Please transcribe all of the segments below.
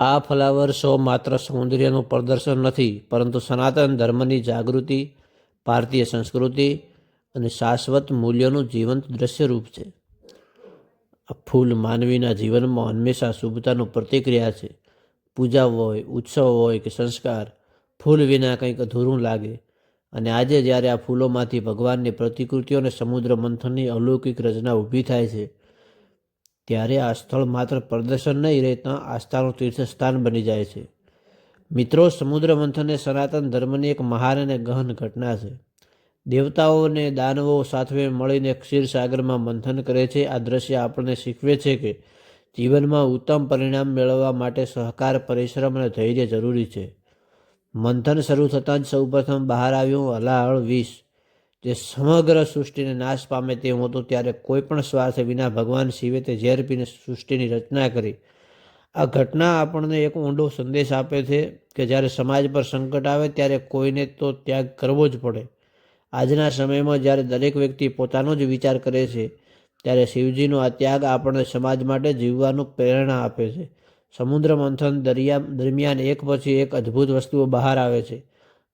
આ flower show માત્ર સૌંદર્યનું પ્રદર્શન નથી, પરંતુ સનાતન ધર્મની જાગૃતિ, ભારતીય સંસ્કૃતિ અને શાશ્વત મૂલ્યોનું જીવંત દ્રશ્યરૂપ છે. આ ફૂલ માનવીના જીવનમાં હંમેશા શુભતાનું પ્રતિક્રિયા છે. પૂજા હોય, ઉત્સવ હોય કે સંસ્કાર, ફૂલ વિના કંઈક અધૂરું લાગે. અને આજે જ્યારે આ ફૂલોમાંથી ભગવાનની પ્રતિકૃતિઓ અને સમુદ્ર મંથનની અલૌકિક રચના ઊભી થાય છે ત્યારે આ સ્થળ માત્ર પ્રદર્શન નહીં રહેતા આસ્થાનું તીર્થસ્થાન બની જાય છે. મિત્રો સમુદ્ર મંથન એ સનાતન ધર્મની એક મહાન અને ગહન ઘટના છે. દેવતાઓ અને દાનવો સાથે મળીને ક્ષીરસાગરમાં મંથન કરે છે. આ દ્રશ્ય આપણને શીખવે છે કે જીવનમાં ઉત્તમ પરિણામ મેળવવા માટે સહકાર, પરિશ્રમ અને ધૈર્ય જરૂરી છે. મંથન શરૂ થતાં જ સૌપ્રથમ બહાર આવ્યું હલાહળ વિષ જે સમગ્ર સૃષ્ટિને નાશ પામે તેમ હતું, ત્યારે કોઈ પણ સ્વાર્થ વિના ભગવાન શિવે તે ઝેર પીને સૃષ્ટિની રચના કરી. આ ઘટના આપણને એક ઊંડો સંદેશ આપે છે કે જ્યારે સમાજ પર સંકટ આવે, ત્યારે કોઈને તો ત્યાગ કરવો જ પડે. આજના સમયમાં જ્યારે દરેક વ્યક્તિ પોતાનો જ વિચાર કરે છે, ત્યારે શિવજીનો આ ત્યાગ આપણને સમાજ માટે જીવવાનું પ્રેરણા આપે છે. સમુદ્ર મંથન દરિયા દરમિયાન એક પછી એક અદ્ભુત વસ્તુઓ બહાર આવે છે.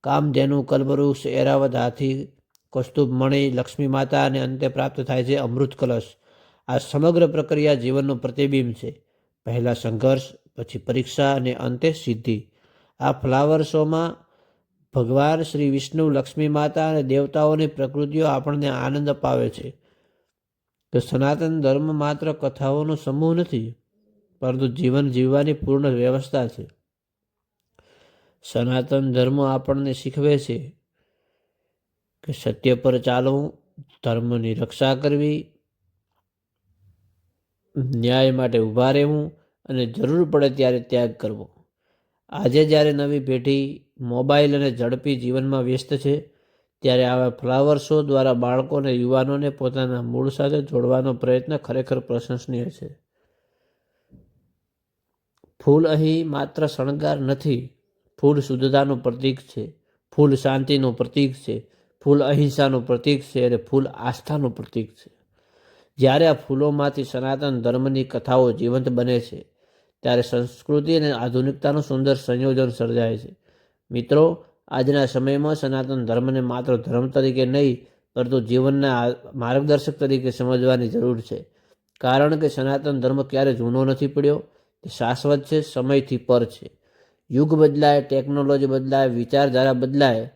કામધેનુ કલ્પવૃક્ષ એરાવત હાથી કૌસ્તુભ મણિ, લક્ષ્મી માતા અને અંતે પ્રાપ્ત થાય છે અમૃત કલશ. આ સમગ્ર પ્રક્રિયા જીવનનું પ્રતિબિંબ છે. પહેલાં સંઘર્ષ, પછી પરીક્ષા અને અંતે સિદ્ધિ. આ ફ્લાવર શોમાં ભગવાન શ્રી વિષ્ણુ, લક્ષ્મી માતા અને દેવતાઓની પ્રકૃતિઓ આપણને આનંદ અપાવે છે. તો સનાતન ધર્મ માત્ર કથાઓનો સમૂહ નથી, પરંતુ જીવન જીવવાની પૂર્ણ વ્યવસ્થા છે. સનાતન ધર્મ આપણને શીખવે છે કે સત્ય પર ચાલવું, ધર્મની રક્ષા કરવી, ન્યાય માટે ઊભા રહેવું અને જરૂર પડે ત્યારે ત્યાગ કરવો. આજે જ્યારે નવી પેઢી મોબાઈલ અને ઝડપી જીવનમાં વ્યસ્ત છે, ત્યારે આવા ફ્લાવર શો દ્વારા બાળકો અને યુવાનોને પોતાના મૂળ સાથે જોડવાનો પ્રયત્ન ખરેખર પ્રશંસનીય છે. ફૂલ અહીં માત્ર શણગાર નથી, ફૂલ શુદ્ધતાનું પ્રતીક છે, ફૂલ શાંતિનું પ્રતીક છે ફૂલ અહિંસાનું પ્રતીક છે અને ફૂલ આસ્થાનું પ્રતીક છે. જ્યારે આ ફૂલોમાંથી સનાતન ધર્મની કથાઓ જીવંત બને છે, ત્યારે સંસ્કૃતિ અને આધુનિકતાનું સુંદર સંયોજન સર્જાય છે. મિત્રો, આજના સમયમાં સનાતન ધર્મને માત્ર ધર્મ તરીકે નહીં, પરંતુ જીવનના માર્ગદર્શક તરીકે સમજવાની જરૂર છે. કારણ કે સનાતન ધર્મ ક્યારે જૂનો નથી પડ્યો, તે શાશ્વત છે, સમયથી પર છે. યુગ બદલાય, ટેકનોલોજી બદલાય, વિચારધારા બદલાય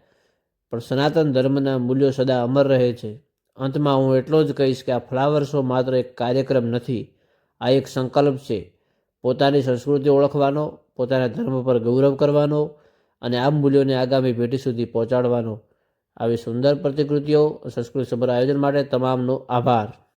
પણ સનાતન ધર્મના મૂલ્યો સદા અમર રહે છે. અંતમાં હું એટલો જ કહીશ કે આ ફ્લાવર શો માત્ર એક કાર્યક્રમ નથી, આ એક સંકલ્પ છે. પોતાની સંસ્કૃતિ ઓળખવાનો, પોતાના ધર્મ પર ગૌરવ કરવાનો અને આ મૂલ્યોને આગામી પેઢી સુધી પહોંચાડવાનો. આવી સુંદર પ્રતિકૃતિઓ સંસ્કૃતિ સભર આયોજન માટે તમામનો આભાર.